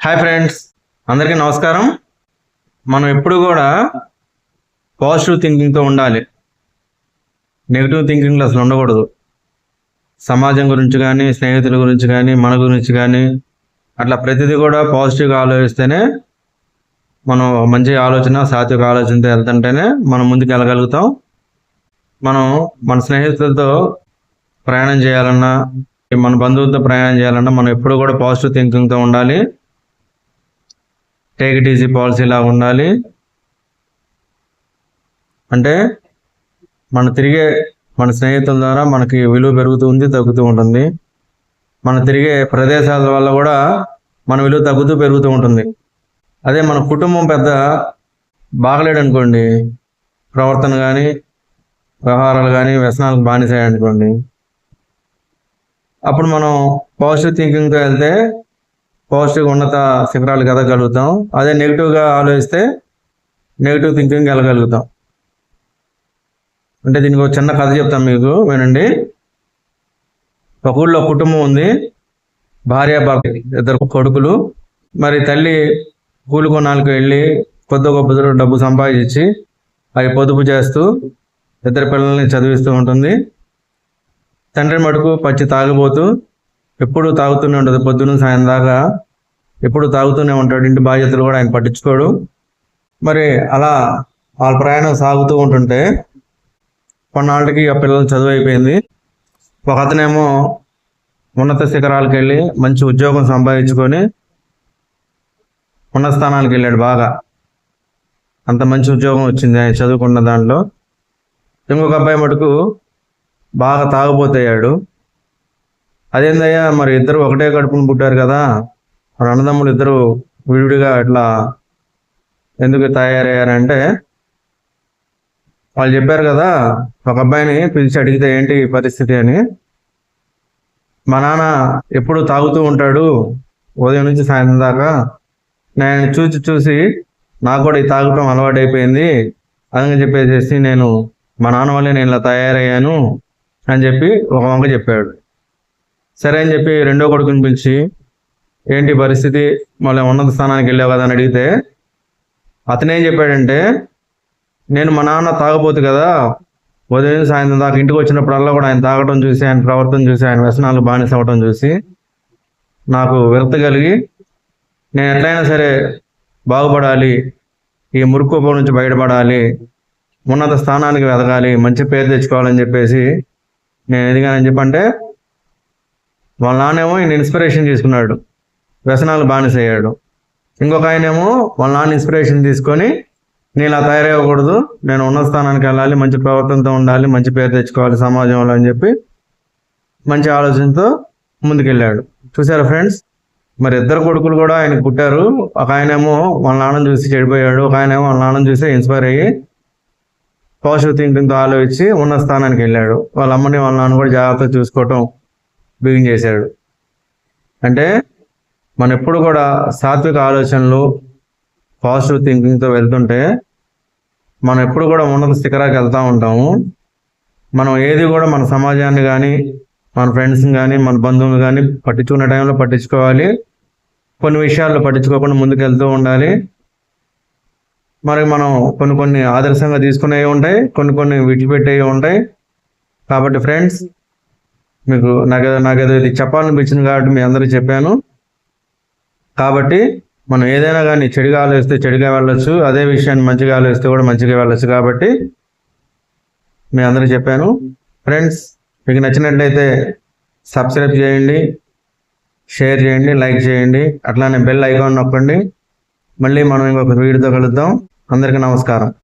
Hi friends అందరికీ నమస్కారం. మనం ఎప్పుడు కూడా పాజిటివ్ థింకింగ్తో ఉండాలి. నెగిటివ్ థింకింగ్లో అసలు ఉండకూడదు. సమాజం గురించి కానీ స్నేహితుల గురించి కానీ మన గురించి కానీ అట్లా ప్రతిదీ కూడా పాజిటివ్గా ఆలోచిస్తేనే మనం మంచి ఆలోచన సాత్విక ఆలోచనతో వెళ్తుంటేనే మనం ముందుకు వెళ్ళగలుగుతాం. మనం మన స్నేహితులతో ప్రయాణం చేయాలన్నా మన బంధువులతో ప్రయాణం చేయాలన్నా మనం ఎప్పుడు కూడా పాజిటివ్ థింకింగ్తో ఉండాలి. టేక్ ఇట్ ఈజీ పాలసీ లాగా ఉండాలి. అంటే మన తిరిగే మన స్నేహితుల ద్వారా మనకి విలువ పెరుగుతుంది తగ్గుతూ ఉంటుంది. మన తిరిగే ప్రదేశాల వల్ల కూడా మన విలువ తగ్గుతూ పెరుగుతూ ఉంటుంది. అదే మన కుటుంబం పెద్ద బాగలేడు అనుకోండి. ప్రవర్తన కానీ వ్యవహారాలు కానీ వ్యసనాలకు బానిసాయనుకోండి అప్పుడు మనం పాజిటివ్ థింకింగ్తో వెళ్తే పాజిటివ్ ఉన్నత శిఖరాలకు ఎదగలుగుతాం అదే నెగిటివ్గా ఆలోచిస్తే నెగిటివ్ థింకింగ్ వెళ్ళగలుగుతాం అంటే దీనికి ఒక చిన్న కథ చెప్తాను మీకు వినండి. ఒక ఊళ్ళో కుటుంబం ఉంది. భార్య భర్త ఇద్దరు కొడుకులు. మరి తల్లి కూలి కొనాలకు వెళ్ళి కొద్ది గొప్ప డబ్బు సంపాదించి అవి పొదుపు చేస్తూ ఇద్దరు పిల్లల్ని చదివిస్తూ ఉంటుంది. తండ్రి మటుకు పచ్చి తాగిపోతూ ఎప్పుడు తాగుతూనే ఉంటుంది. పొద్దున్న సాయం దాకా ఎప్పుడు తాగుతూనే ఉంటాడు. ఇంటి బాధ్యతలు కూడా ఆయన పట్టించుకోడు. మరి అలా వాళ్ళ ప్రయాణం సాగుతూ ఉంటుంటే కొన్నాళ్ళకి ఆ పిల్లలు చదువు అయిపోయింది. ఒక అతనేమో ఉన్నత శిఖరాలకు వెళ్ళి మంచి ఉద్యోగం సంపాదించుకొని ఉన్నత స్థానానికి వెళ్ళాడు బాగా. అంత మంచి ఉద్యోగం వచ్చింది ఆయన చదువుకున్న దాంట్లో. ఇంకొక అబ్బాయి మటుకు బాగా తాగుపోతయ్యాడు అదేందయ్యా మరి ఇద్దరు ఒకటే కడుపును పుట్టారు కదా. వాడు అన్నదమ్ములు ఇద్దరు విడివిడిగా ఇట్లా ఎందుకు తయారయ్యారంటే వాళ్ళు చెప్పారు కదా ఒక అబ్బాయిని పిలిచి అడిగితే ఏంటి పరిస్థితి అని. మా నాన్న ఎప్పుడు తాగుతూ ఉంటాడు ఉదయం నుంచి సాయంత్రం దాకా. నేను చూసి చూసి నాకు కూడా ఈ తాగటం అలవాటు అయిపోయింది అని చెప్పేసి నేను మా నాన్న వల్లే నేను ఇలా తయారయ్యాను అని చెప్పి ఒక వంక చెప్పాడు. సరే అని చెప్పి రెండో కొడుకుని పిలిచి ఏంటి పరిస్థితి? మళ్ళీ ఉన్నత స్థానానికి వెళ్ళావు కదా అని అడిగితే అతనేం చెప్పాడంటే నేను మా నాన్న తాగబోతు కదా ఉదయం సాయంత్రం దాకా ఇంటికి వచ్చినప్పుడల్లా కూడా ఆయన తాగటం చూసి ఆయన ప్రవర్తన చూసి ఆయన వ్యసనాలు బానిస అవ్వడం చూసి నాకు విరత కలిగి నేను ఎట్లయినా సరే బాగుపడాలి ఈ మురుకుపం నుంచి బయటపడాలి ఉన్నత స్థానానికి వెదగాలి మంచి పేరు తెచ్చుకోవాలని చెప్పేసి నేను ఎదిగానని చెప్పంటే వాళ్ళ నాన్నేమో ఈయన ఇన్స్పిరేషన్ తీసుకున్నాడు వ్యసనాలు బానిసయ్యాడు. ఇంకొక ఆయనేమో వాళ్ళ నాన్న ఇన్స్పిరేషన్ తీసుకొని నేను ఇలా తయారవ్వకూడదు నేను ఉన్న స్థానానికి వెళ్ళాలి. మంచి ప్రవర్తనతో ఉండాలి. మంచి పేరు తెచ్చుకోవాలి సమాజంలో అని చెప్పి మంచి ఆలోచనతో ముందుకెళ్ళాడు. చూసారా ఫ్రెండ్స్ మరి ఇద్దరు కొడుకులు కూడా ఆయనకు పుట్టారు. ఒక ఆయనేమో వాళ్ళ నాన్నని చూసి చెడిపోయాడు. ఒక ఆయనేమో వాళ్ళ నాన్నని చూసి ఇన్స్పైర్ అయ్యి పాజిటివ్ థింకింగ్తో ఆలోచించి ఉన్న స్థానానికి వెళ్ళాడు. వాళ్ళ అమ్మని వాళ్ళ నాన్న కూడా జాగ్రత్తగా చూసుకోవటం బిగిన్ చేశాడు. అంటే మనం ఎప్పుడు కూడా సాత్విక ఆలోచనలు పాజిటివ్ థింకింగ్తో వెళ్తుంటే మనం ఎప్పుడు కూడా ఉన్నత శిఖరాకి వెళ్తూ ఉంటాము. మనం ఏది కూడా మన సమాజాన్ని కానీ మన ఫ్రెండ్స్ని కానీ మన బంధువులు కానీ పట్టించుకునే టైంలో పట్టించుకోవాలి. కొన్ని విషయాల్లో పట్టించుకోకుండా ముందుకు వెళ్తూ ఉండాలి. మరి మనం కొన్ని కొన్ని ఆదర్శంగా తీసుకునేవి ఉంటాయి కొన్ని కొన్ని విడిచిపెట్టేవి ఉంటాయి. కాబట్టి ఫ్రెండ్స్ మీకు నాకు నాకేదో ఇది చెప్పాలనిపించింది కాబట్టి మీ అందరికీ చెప్పాను. కాబట్టి మనం ఏదైనా కానీ చెడుగా ఆలోచిస్తే చెడుగా వెళ్ళొచ్చు అదే విషయాన్ని మంచిగా ఆలోచిస్తే కూడా మంచిగా వెళ్ళొచ్చు కాబట్టి మీ అందరికీ చెప్పాను. ఫ్రెండ్స్ మీకు నచ్చినట్లయితే సబ్స్క్రైబ్ చేయండి షేర్ చేయండి లైక్ చేయండి అట్లానే బెల్ ఐకాన్ నొక్కండి. మళ్ళీ మనం ఇంకొక వీడియోతో కలుద్దాం. అందరికీ నమస్కారం.